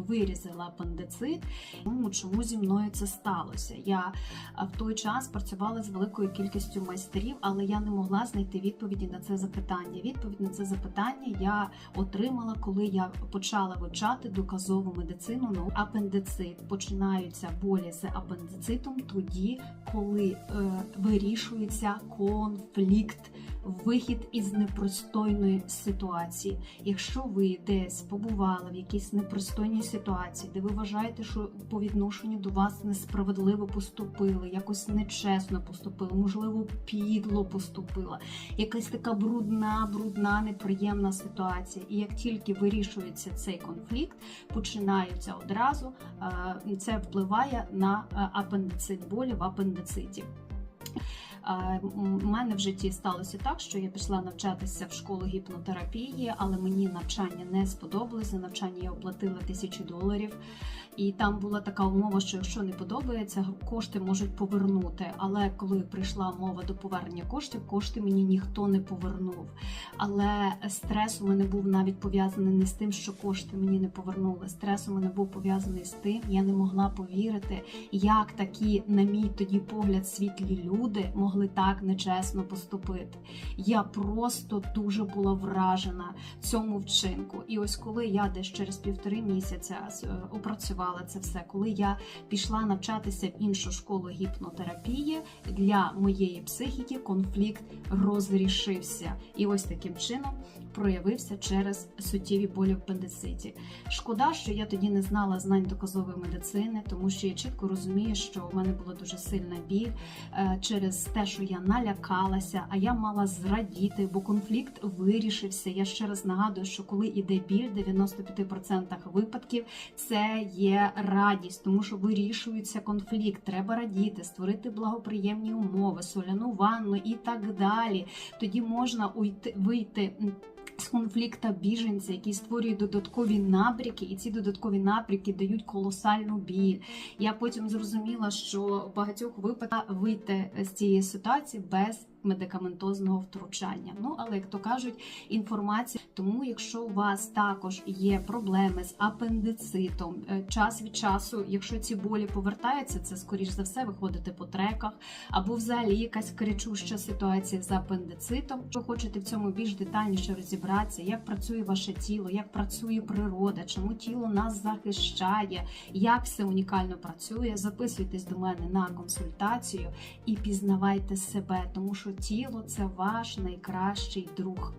Вирізала апендицит, тому чому зі мною це сталося. Я в той час працювала з великою кількістю майстерів, але я не могла знайти відповіді на це запитання. Відповідь на це запитання я отримала, коли я почала вивчати доказову медицину. Ну, апендицит починаються болі з апендицитом тоді, коли е, вирішується конфлікт. Вихід із непростойної ситуації. Якщо ви десь побували в якійсь непристойній ситуації, де ви вважаєте, що по відношенню до вас несправедливо поступили, якось нечесно поступили, можливо, підло поступила, якась така брудна, брудна, неприємна ситуація. І як тільки вирішується цей конфлікт, починаються одразу. е, Це впливає на е, апендицит, болі в апендициті. У мене в житті сталося так, що я пішла навчатися в школу гіпнотерапії, але мені навчання не сподобалось. За навчання я оплатила тисячу доларів. І там була така умова, що якщо не подобається, кошти можуть повернути. Але коли прийшла мова до повернення коштів, кошти мені ніхто не повернув. Але стрес у мене був навіть пов'язаний не з тим, що кошти мені не повернули. Стрес у мене був пов'язаний з тим, я не могла повірити, як такі, на мій тоді погляд, світлі люди могли так нечесно поступити. Я просто дуже була вражена цьому вчинку. І ось коли я десь через півтори місяця е, опрацювала це все, коли я пішла навчатися в іншу школу гіпнотерапії, для моєї психіки конфлікт розрішився. І ось таким чином проявився через суттєві болі в апендициті. Шкода, що я тоді не знала знань доказової медицини, тому що я чітко розумію, що в мене була дуже сильна біль е, через те, що я налякалася, а я мала зрадіти, бо конфлікт вирішився. Я ще раз нагадую, що коли іде біль, в 95% випадків це є радість, тому що вирішується конфлікт. Треба радіти, створити благоприємні умови, соляну ванну і так далі. Тоді можна уйти вийти. З конфлікта біженця, який створює додаткові напряки, і ці додаткові напряки дають колосальну біль. Я потім зрозуміла, що в багатьох випадках вийти з цієї ситуації без медикаментозного втручання. Ну але як то кажуть, інформація. Тому, якщо у вас також є проблеми з апендицитом, е, час від часу, якщо ці болі повертаються, це скоріш за все виходите по треках, або взагалі якась кричуща ситуація з апендицитом. Якщо хочете в цьому більш детальніше розібратися, як працює ваше тіло, як працює природа, чому тіло нас захищає, як все унікально працює, записуйтесь до мене на консультацію і пізнавайте себе, тому що тіло це ваш найкращий друг.